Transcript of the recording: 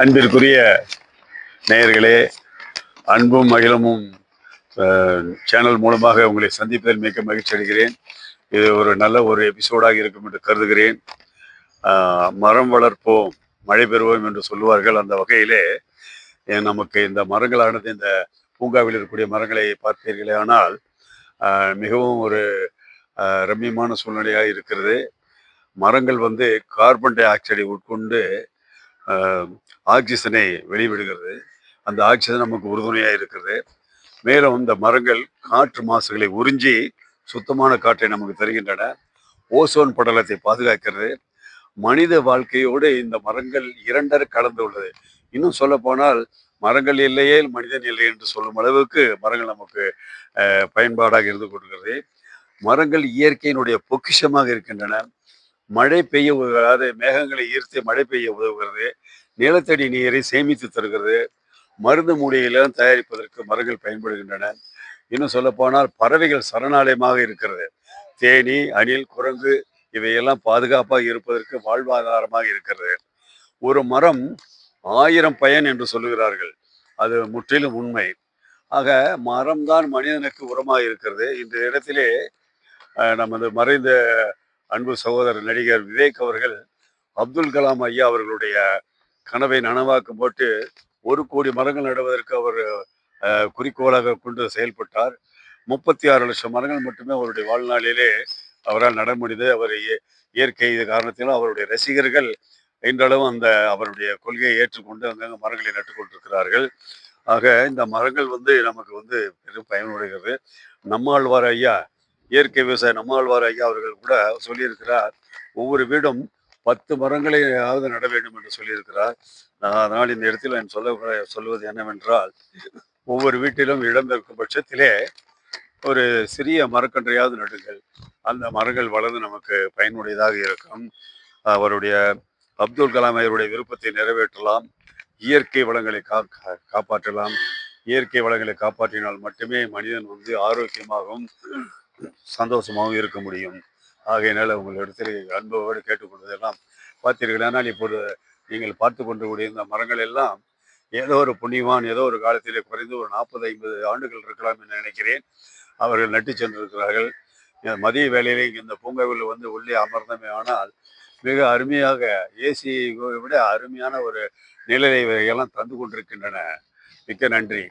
அன்பிற்குரிய நேயர்களே அன்பும் மகிழமும் சேனல் மூலமாக உங்களை சந்திப்பதில் மிக்க மகிழ்ச்சி அடைகிறேன். இது ஒரு நல்ல ஒரு எபிசோடாக இருக்கும் என்று கருதுகிறேன். மரம் வளர்ப்போம் மழை பெறுவோம் என்று சொல்லுவார்கள். அந்த வகையிலே நமக்கு இந்த மரங்களானது இந்த பூங்காவில் இருக்கக்கூடிய மரங்களை பார்த்தீர்களே ஆனால் மிகவும் ஒரு ரம்மியமான சூழ்நிலையாக இருக்கிறது. மரங்கள் வந்து கார்பன் டை ஆக்சைடை உட்கொண்டு ஆக்சிஜனை வெளிவிடுகிறது. அந்த ஆக்சிஜன் நமக்கு உறுதுணையாக இருக்கிறது. மேலும் இந்த மரங்கள் காற்று மாசுகளை உறிஞ்சி சுத்தமான காற்றை நமக்கு தருகின்றன. ஓசோன் படலத்தை பாதுகாக்கிறது. மனித வாழ்க்கையோடு இந்த மரங்கள் இரண்டரை கலந்து உள்ளது. இன்னும் சொல்ல போனால் மரங்கள் இல்லையே மனிதன் இல்லை என்று சொல்லும் அளவுக்கு மரங்கள் நமக்கு ஆஹ், பயன்பாடாக இருந்து கொடுக்கிறது மரங்கள் இயற்கையினுடைய பொக்கிஷமாக இருக்கின்றன. மழை பெய்ய உதவாது மேகங்களை ஈர்த்து மழை பெய்ய உதவுகிறது. நிலத்தடி நீரை சேமித்து தருகிறது. மருந்து மூலிகைகளும் தயாரிப்பதற்கு மரங்கள் பயன்படுகின்றன. இன்னும் சொல்லப்போனால் பறவைகள் சரணாலயமாக இருக்கிறது. தேனி அணில் குரங்கு இவையெல்லாம் பாதுகாப்பாக இருப்பதற்கு வாழ்வாதாரமாக இருக்கிறது. ஒரு மரம் ஆயிரம் பயன் என்று சொல்லுகிறார்கள். அது முற்றிலும் உண்மை. ஆக மரம்தான் மனிதனுக்கு உரமாக இருக்கிறது. இந்த இடத்திலே நமது மறைந்த அன்பு சகோதரர் நடிகர் விவேக் அவர்கள் அப்துல் கலாம் ஐயா அவர்களுடைய கனவை நனவாக்கம் போட்டு ஒரு கோடி மரங்கள் நடுவதற்கு அவர் குறிக்கோளாக கொண்டு செயல்பட்டார். முப்பத்தி ஆறு லட்சம் மரங்கள் மட்டுமே அவருடைய வாழ்நாளிலே அவரால் நட முடிந்தது. அவர் இய- இயற்கை காரணத்திலும் அவருடைய ரசிகர்கள் இன்றளவும் அந்த அவருடைய கொள்கையை ஏற்றுக்கொண்டு அங்கங்கே மரங்களை நட்டு கொண்டிருக்கிறார்கள். ஆக இந்த மரங்கள் வந்து நமக்கு வந்து பெரும் பயனுடைகிறது நம்மாழ்வார் ஐயா இயற்கை விவசாய நம்மாழ்வார் ஐயா அவர்கள் கூட சொல்லியிருக்கிறார் ஒவ்வொரு வீடும் பத்து மரங்களையாவது நட வேண்டும் என்று சொல்லியிருக்கிறார். நான் அதனால் இந்த இடத்தில் நான் சொல்ல சொல்வது என்னவென்றால் ஒவ்வொரு வீட்டிலும் இடம் இருக்கும் பட்சத்திலே ஒரு சிறிய மரக்கன்றையாவது நடுங்கள். அந்த மரங்கள் வளர்ந்து நமக்கு பயனுடையதாக இருக்கும். அவருடைய அப்துல் கலாம் அவருடைய விருப்பத்தை நிறைவேற்றலாம். இயற்கை வளங்களை கா கா- காப்பாற்றலாம். இயற்கை வளங்களை காப்பாற்றினால் மட்டுமே மனிதன் வந்து ஆரோக்கியமாகவும் சந்தோஷமாகவும் இருக்க முடியும். ஆகையினால் உங்களிடத்தில் அன்போடு கேட்டுக்கொள்வதெல்லாம் பார்த்தீர்களானால் இப்போது நீங்கள் பார்த்து கொண்டு கூடிய இந்த மரங்கள் எல்லாம் ஏதோ ஒரு புண்ணியவான் ஏதோ ஒரு காலத்திலே குறைந்து ஒரு நாற்பது ஐம்பது ஆண்டுகள் இருக்கலாம் என்று நினைக்கிறேன். அவர்கள் நட்டு சென்றிருக்கிறார்கள். மதிய வேளையிலே இங்கே இந்த பூங்காவில் வந்து உள்ளே அமர்ந்தமே ஆனால் மிக அருமையாக ஏசி விட அருமையான ஒரு நிழலை எல்லாம் தந்து கொண்டிருக்கின்றன. மிக்க நன்றி.